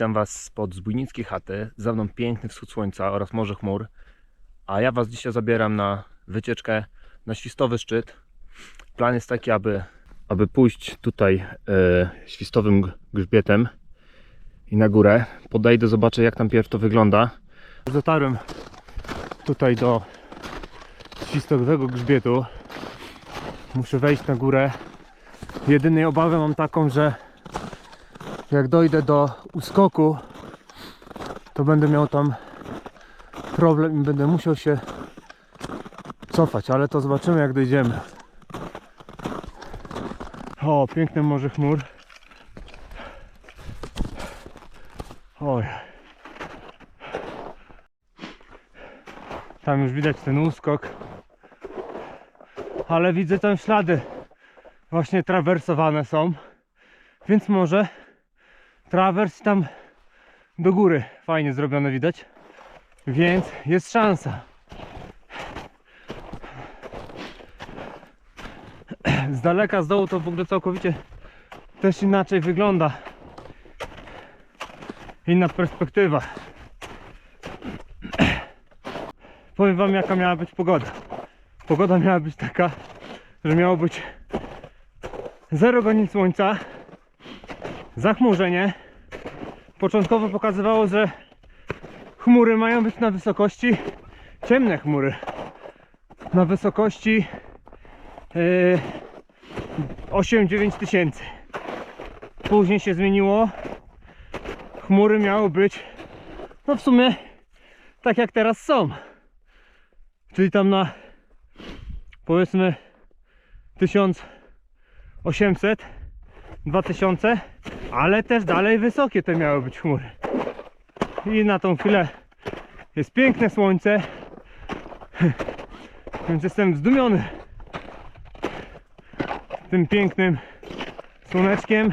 Witam Was spod zbójnickiej chaty. Za mną piękny wschód słońca oraz morze chmur. A ja Was dzisiaj zabieram na wycieczkę na Świstowy Szczyt. Plan jest taki, aby, aby pójść tutaj e, świstowym grzbietem i na górę. Podejdę, zobaczę jak tam pierw to wygląda. Dotarłem tutaj do świstowego grzbietu. Muszę wejść na górę. Jedynej obawę mam taką, że jak dojdę do uskoku, to będę miał tam problem i będę musiał się cofać, ale to zobaczymy jak dojdziemy. O, piękne morze chmur. Oj. Tam już widać ten uskok. Ale widzę tam ślady właśnie trawersowane są. Więc może trawers tam do góry fajnie zrobione widać. Więc jest szansa. Z daleka, z dołu to w ogóle całkowicie też inaczej wygląda. Inna perspektywa. Powiem wam jaka miała być pogoda. Pogoda miała być taka, że miało być zero godzin słońca, zachmurzenie. Początkowo pokazywało, że chmury mają być na wysokości, ciemne chmury, na wysokości yy, 8-9 tysięcy. Później się zmieniło. Chmury miały być, no w sumie, tak jak teraz są. Czyli tam na powiedzmy 1800, 2000, ale też dalej wysokie te miały być chmury. I na tą chwilę jest piękne słońce, więc jestem zdumiony tym pięknym słoneczkiem.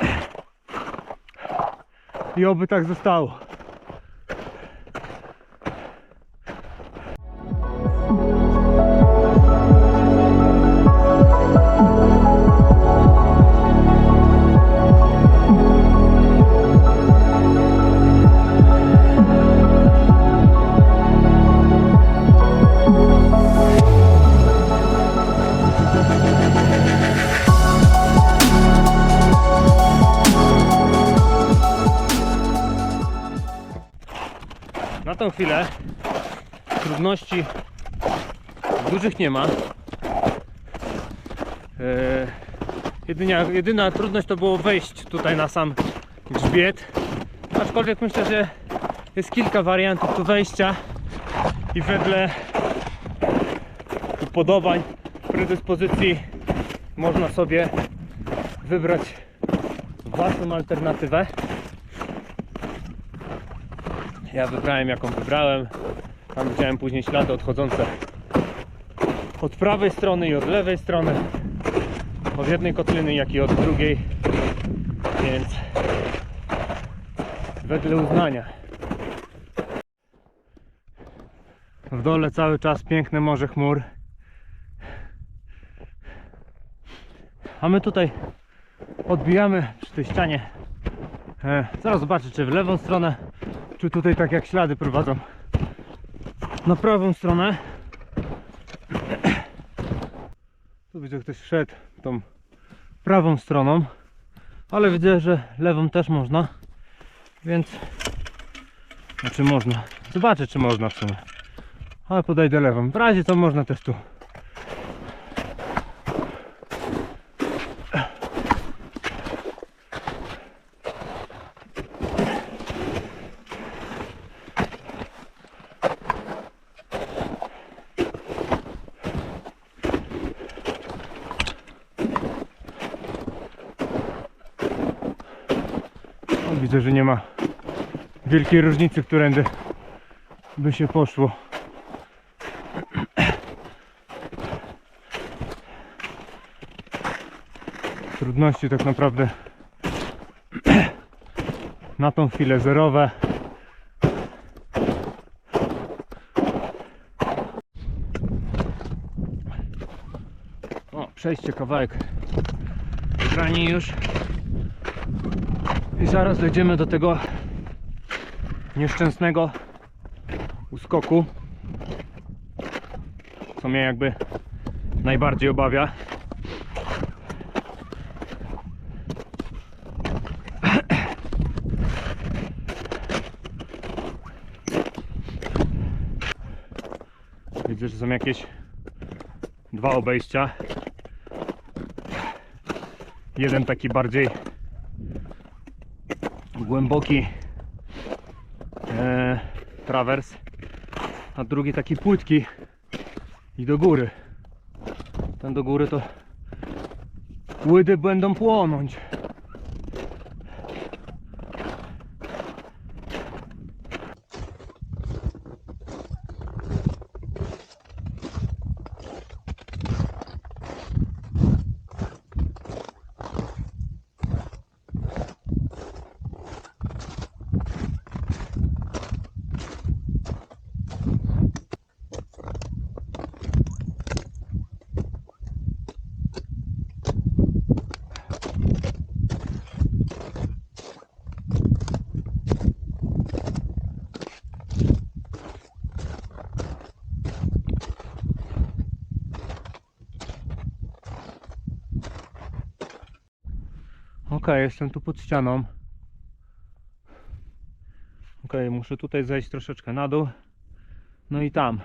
I oby tak zostało. Chwilę trudności dużych nie ma. Eee, jedynia, jedyna trudność to było wejść tutaj na sam grzbiet. Aczkolwiek myślę, że jest kilka wariantów tu wejścia i wedle upodobań, predyspozycji można sobie wybrać własną alternatywę. Ja wybrałem jaką wybrałem. Tam widziałem później ślady odchodzące od prawej strony i od lewej strony. Od jednej kotliny, jak i od drugiej. Więc wedle uznania. W dole cały czas piękne morze chmur. A my tutaj odbijamy przy tej ścianie. E, zaraz zobaczę, czy w lewą stronę, czy tutaj tak jak ślady prowadzą na prawą stronę. Tu widzę, ktoś szedł tą prawą stroną, ale widzę, że lewą też można, więc znaczy można. Zobaczę, czy można w sumie. Ale podejdę lewą. W razie to można też tu. Widzę, że nie ma wielkiej różnicy, którędy by się poszło. Trudności tak naprawdę na tą chwilę zerowe. O, przejście kawałek grani już. I zaraz dojdziemy do tego nieszczęsnego uskoku, co mnie jakby najbardziej obawia. Widzę, że są jakieś dwa obejścia. Jeden taki bardziej głęboki e, trawers, a drugi taki płytki i do góry. Ten do góry to łydy będą płonąć. Jestem tu pod ścianą. Okej, muszę tutaj zejść troszeczkę na dół. No i tam.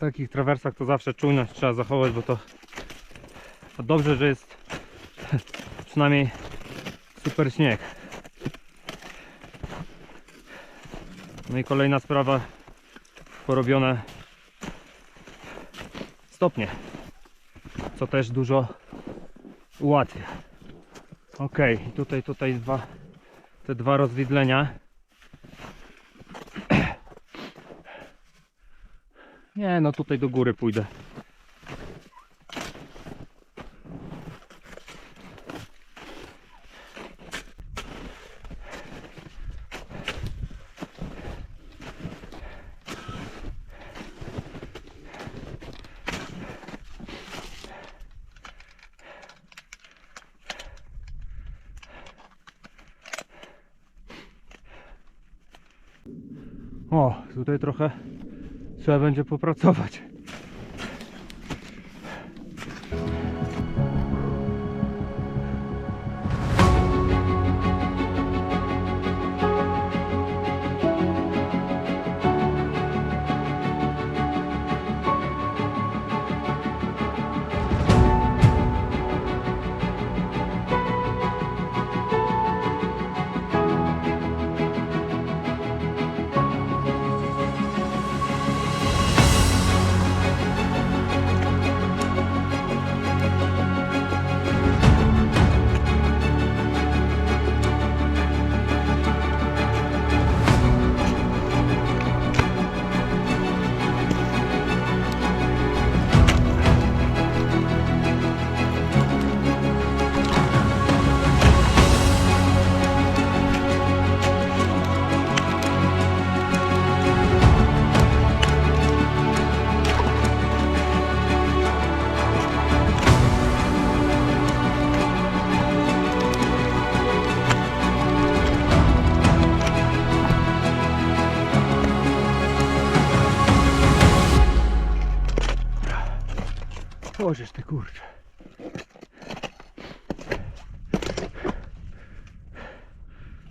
Takich trawersach to zawsze czujność trzeba zachować, bo to, to dobrze, że jest przynajmniej super śnieg. No i kolejna sprawa, porobione stopnie, co też dużo ułatwia. Ok, tutaj, tutaj dwa, te dwa rozwidlenia. Nie, no tutaj do góry pójdę. O, tutaj trochę trzeba będzie popracować. Bożeż ty kurczę.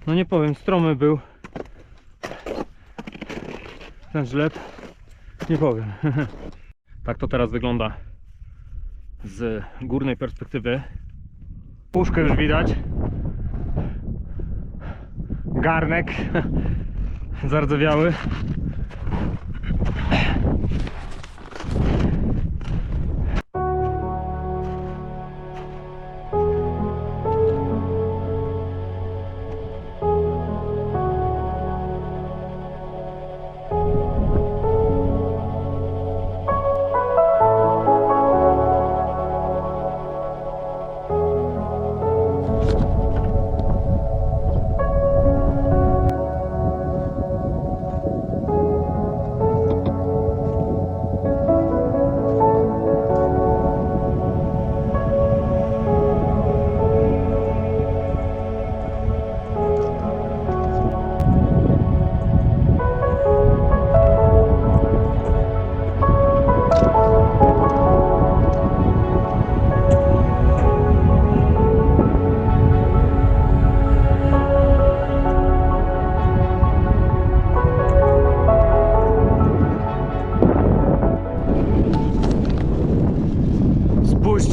No nie powiem, stromy był ten żleb. Nie powiem. tak to teraz wygląda z górnej perspektywy. Puszkę już widać. Garnek zardzewiały.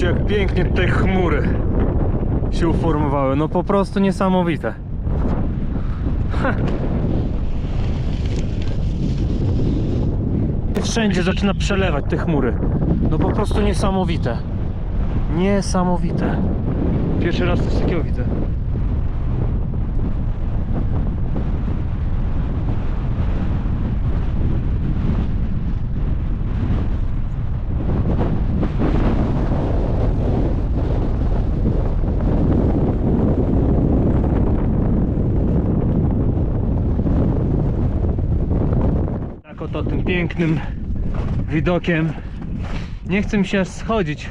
Spójrzcie jak pięknie te chmury się uformowały. No po prostu niesamowite. Wszędzie zaczyna przelewać te chmury. No po prostu niesamowite. Niesamowite. Pierwszy raz coś takiego widzę. Tak oto tym pięknym widokiem. Nie chcę mi się aż schodzić,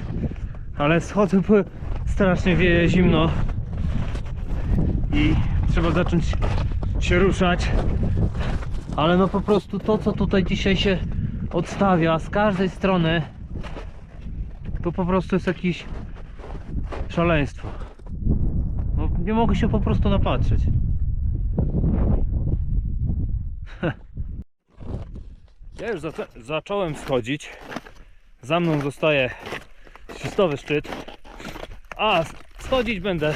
ale schody były strasznie wieje zimno i trzeba zacząć się ruszać. Ale no po prostu to co tutaj dzisiaj się odstawia z każdej strony to po prostu jest jakieś szaleństwo. No, nie mogę się po prostu napatrzeć. Ja już zaczę- zacząłem schodzić. Za mną zostaje świstowy szczyt. A schodzić będę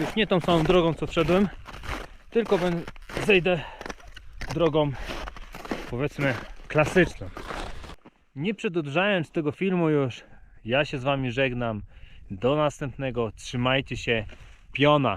już nie tą samą drogą co wszedłem, tylko zejdę drogą powiedzmy klasyczną. Nie przedłużając tego filmu już, ja się z Wami żegnam. Do następnego. Trzymajcie się. Piona.